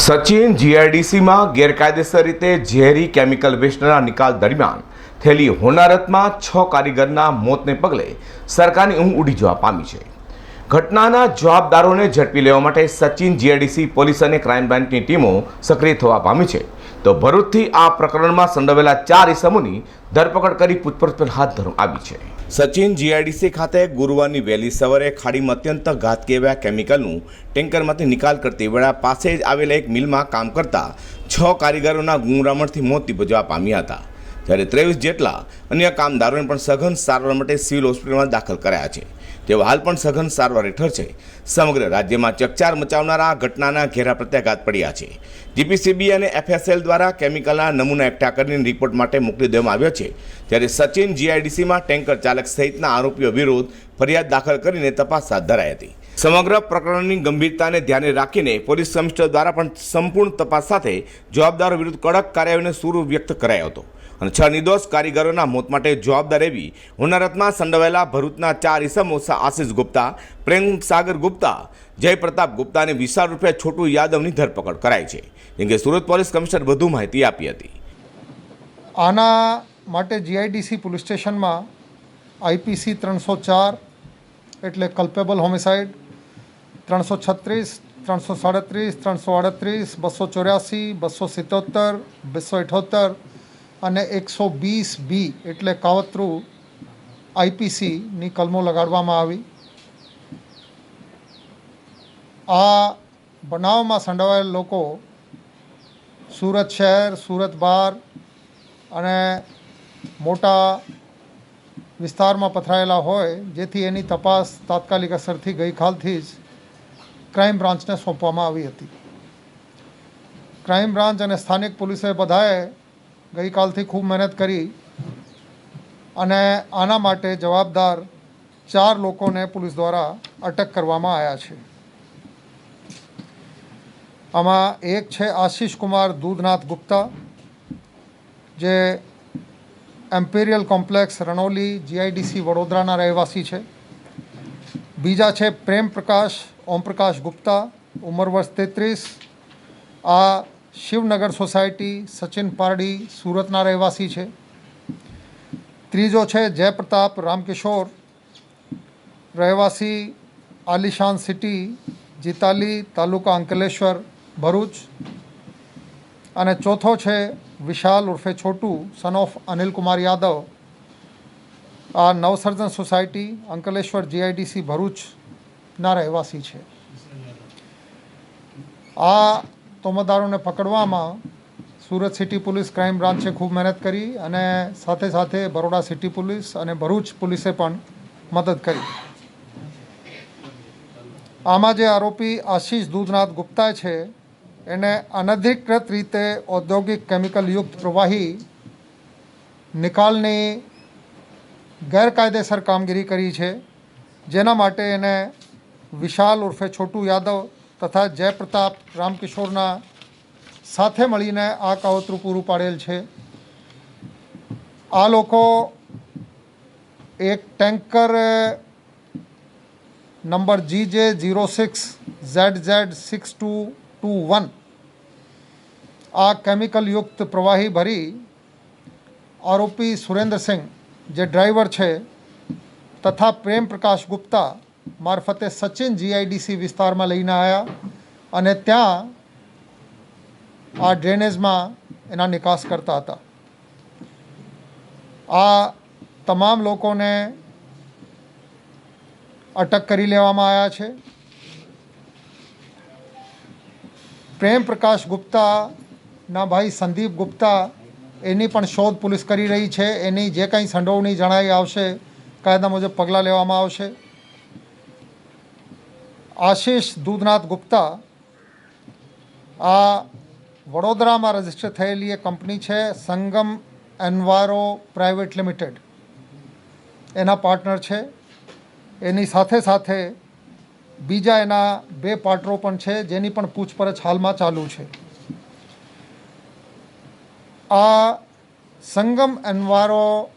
સચિન જીઆઈડીસીમાં ગેરકાયદેસર રીતે ઝેરી કેમિકલ વેસ્ટના નિકાલ દરમિયાન થયેલી હોનારતમાં છ કારીગરના મોતને પગલે સરકારની ઊંઘ ઉડી જવા પામી છે. ઘટનાના જવાબદારોને ઝડપી લેવા માટે સચિન જીઆઈડીસી પોલીસ અને ક્રાઇમ બ્રાન્ચની ટીમો સક્રિય થવા પામી છે. તો ભરૂચથી આ પ્રકરણમાં સંડોવેલા ચાર ઇસમોની ધરપકડ કરી પૂછપરછ પર હાથ ધરવામાં આવી છે. સચિન જીઆઈડીસી ખાતે ગુરુવારની વહેલી સવારે ખાડીમાં અત્યંત ઘાતકી એવા કેમિકલનું ટેન્કરમાંથી નિકાલ કરતી વેળા પાસે જ આવેલા એક મિલમાં કામ કરતા છ કારીગરોના ગુંગરામણથી મોત નિપજવા પામ્યા હતા. જ્યારે ત્રેવીસ જેટલા અન્ય કામદારોને પણ સઘન સારવાર માટે સિવિલ હોસ્પિટલમાં દાખલ કરાયા છે. તેઓ હાલ પણ સઘન સારવાર હેઠળ છે. સમગ્ર રાજ્યમાં ચકચાર મચાવનારા આ ઘટનાના ઘેરા પ્રત્યાઘાત પડ્યા છે. જીપીસીબી અને એફએસએલ દ્વારા કેમિકલના નમૂના એકઠા કરીને રિપોર્ટ માટે મોકલી દેવામાં આવ્યો છે. ત્યારે સચિન જીઆઈડીસીમાં ટેન્કર ચાલક સહિતના આરોપીઓ વિરુદ્ધ ફરિયાદ દાખલ કરીને તપાસ હાથ ધરાઈ હતી. સમગ્ર પ્રકરણની ગંભીરતાને ધ્યાને રાખીને પોલીસ કમિશનર દ્વારા પણ સંપૂર્ણ તપાસ સાથે જવાબદારો વિરુદ્ધ કડક કાર્યવાહીનો સૂર વ્યક્ત કરાયો હતો. અને છ નિર્દોષ કારીગરોના મોત માટે જવાબદાર એવી હોનારતમાં સંડોવાયેલા ભરૂચના ચાર ઇસમો આશિષ ગુપ્તા, પ્રેમ સાગર ગુપ્તા, જયપ્રતાપ ગુપ્તા અને વિશાળ રૂપિયા છોટુ યાદવની ધરપકડ કરાઈ છે. જેમ કે સુરત પોલીસ કમિશનર વધુ માહિતી આપી હતી. આના માટે જીઆઈડીસી પોલીસ સ્ટેશનમાં આઈપીસી ત્રણસો ચાર એટલે કલ્પેબલ હોમિસાઇડ, ત્રણસો છત્રીસ, ત્રણસો સાડત્રીસ, ત્રણસો આડત્રીસ, બસો ચોર્યાસી, બસો સિત્તોતેર, બસો અઠોતેર અને એકસો વીસ બી એટલે કાવતરું આઈપીસીની કલમો લગાડવામાં આવી. આ બનાવમાં સંડોવાયેલ લોકો સુરત શહેર, સુરત બહાર અને મોટા વિસ્તારમાં પથરાયેલા હોય, જેથી એની તપાસ તાત્કાલિક અસરથી ગઈકાલથી જ ક્રાઇમ બ્રાન્ચને સોંપવામાં આવી હતી. ક્રાઇમ બ્રાન્ચ અને સ્થાનિક પોલીસે બધાએ ગઈકાલથી ખૂબ મહેનત કરી અને આના માટે જવાબદાર ચાર લોકોને પોલીસ દ્વારા અટક કરવામાં આવ્યા છે. આમાં એક છે આશીષ કુમાર દૂધનાથ ગુપ્તા, જે એમ્પેરિયલ કોમ્પ્લેક્સ રણોલી જીઆઈડીસી વડોદરાના રહેવાસી છે. બીજા છે પ્રેમ પ્રકાશ ઓમપ્રકાશ ગુપ્તા, ઉંમર વર્ષ તેત્રીસ. આ શિવનગર સોસાયટી, સચિન પારડી, સુરતના રહેવાસી છે. ત્રીજો છે જયપ્રતાપ રામકિશોર, રહેવાસી આલિશાન સિટી, જીતાલી તાલુકા અંકલેશ્વર, ભરૂચ. અને ચોથો છે વિશાલ ઉર્ફે છોટુ સન ઓફ અનિલ કુમાર યાદવ. આ નવસર્જન સોસાયટી અંકલેશ્વર જીઆઈડીસી ભરૂચના રહેવાસી છે. આ તોમતદારોને પકડવામાં સુરત સિટી પોલીસ ક્રાઇમ બ્રાન્ચે ખૂબ મહેનત કરી અને સાથે સાથે બરોડા સિટી પોલીસ અને ભરૂચ પોલીસે પણ મદદ કરી. આમાં જે આરોપી આશીષ દૂધનાથ ગુપ્તા છે, એને અનધિકૃત રીતે ઔદ્યોગિક કેમિકલયુક્ત પ્રવાહી નિકાલની ગેરકાયદેસર કામગીરી કરી છે. જેના માટે એને વિશાલ ઉર્ફે છોટુ યાદવ તથા જયપ્રતાપ, રામકિશોરના સાથે મળીને આ કાવતરું પૂરું પાડેલ છે. આ લોકો એક tanker number G J zero six Z Z six two two one. આ કેમિકલયુક્ત પ્રવાહી ભરી આરોપી સુરેન્દ્રસિંહ, જે ડ્રાઈવર છે, તથા પ્રેમ પ્રકાશ ગુપ્તા મારફતે સચિન જીઆઈડીસી વિસ્તારમાં લઈને આવ્યા અને ત્યાં આ ડ્રેનેજમાં એના નિકાસ કરતા હતા. આ તમામ લોકોને અટક કરી લેવામાં આવ્યા છે. પ્રેમ પ્રકાશ ગુપ્તાના ભાઈ સંદીપ ગુપ્તા એની પણ શોધ પોલીસ કરી રહી છે. એની જે કંઈ સંડોવણી જણાઈ આવશે, કાયદા મુજબ પગલાં લેવામાં આવશે. આશીષ દૂધનાથ ગુપ્તા આ વડોદરામાં રજિસ્ટર થયેલી એક કંપની છે સંગમ એન્વારો પ્રાઇવેટ લિમિટેડ. એના પાર્ટનર છે. એની સાથે સાથે બીજા એના બે પાર્ટરો પણ છે, જેની પણ પૂછપરછ હાલમાં ચાલુ છે. આ સંગમ એન્વારો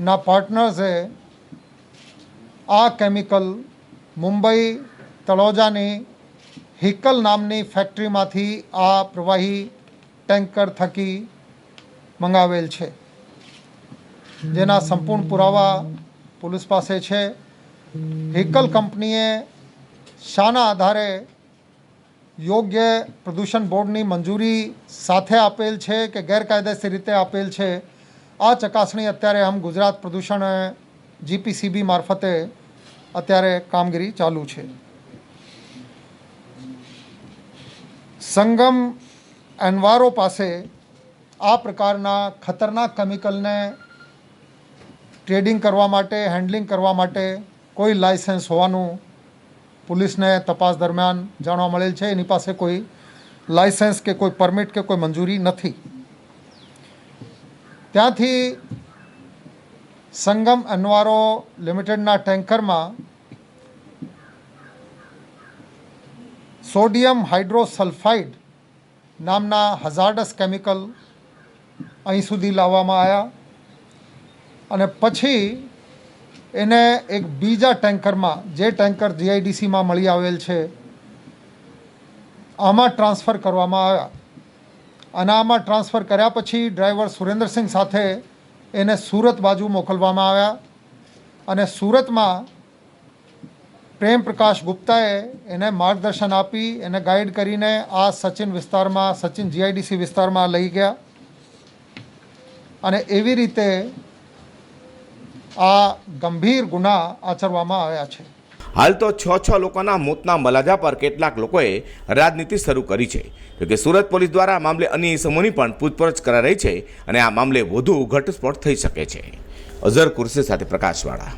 ના પાર્ટનર્સે આ કેમિકલ મુંબઈ તળોજાની હિકલ નામની ફેક્ટરીમાંથી આ પ્રવાહી ટેન્કર થકી મંગાવેલ છે. જેના સંપૂર્ણ પુરાવા પોલીસ પાસે છે. હિકલ કંપનીએ શાના આધારે યોગ્ય પ્રદૂષણ બોર્ડની મંજૂરી સાથે આપેલ છે કે ગેરકાયદેસર રીતે આપેલ છે. આ ચકાસણી અત્યારે આમ ગુજરાત પ્રદૂષણ જીપીસીબી મારફતે અત્યારે કામગીરી ચાલુ છે. સંગમ એનવારો પાસે આ પ્રકારના ખતરનાક કેમિકલને ટ્રેડિંગ કરવા માટે, હેન્ડલિંગ કરવા માટે કોઈ લાયસન્સ હોવાનું પોલીસને તપાસ દરમિયાન જાણવા મળેલ છે. એની પાસે કોઈ લાયસન્સ કે કોઈ પરમિટ કે કોઈ મંજૂરી નથી. ત્યાંથી સંગમ અનવારો લિમિટેડના ટેન્કરમાં સોડિયમ હાઇડ્રોસલ્ફાઇડ નામના હઝાર્ડસ કેમિકલ અહીં સુધી લાવવામાં આવ્યા અને પછી એને એક બીજા ટેન્કરમાં, જે ટેન્કર જીઆઈડીસીમાં મળી આવેલ છે, આમાં ટ્રાન્સફર કરવામાં આવ્યા. અને આમાં ટ્રાન્સફર કર્યા પછી ડ્રાઈવર સુરેન્દ્રસિંહ સાથે એને સુરત બાજુ મોકલવામાં આવ્યા અને સુરતમાં પ્રેમ પ્રકાશ ગુપ્તાએ એને માર્ગદર્શન આપી, એને ગાઈડ કરીને આ સચિન વિસ્તારમાં, સચિન જીઆઈડીસી વિસ્તારમાં લઈ ગયા. અને એવી રીતે આ ગંભીર ગુના આચરવામાં આવ્યા છે. હાલ તો છ છ લોકોના મોતના મલાજા પર કેટલાક લોકોએ રાજનીતિ શરૂ કરી છે. જોકે સુરત પોલીસ દ્વારા મામલે અન્ય ઇસમોની પણ પૂછપરછ કરાઈ રહી છે અને આ મામલે વધુ ઘટસ્ફોટ થઈ શકે છે. અઝર કુરશી સાથે પ્રકાશવાળા.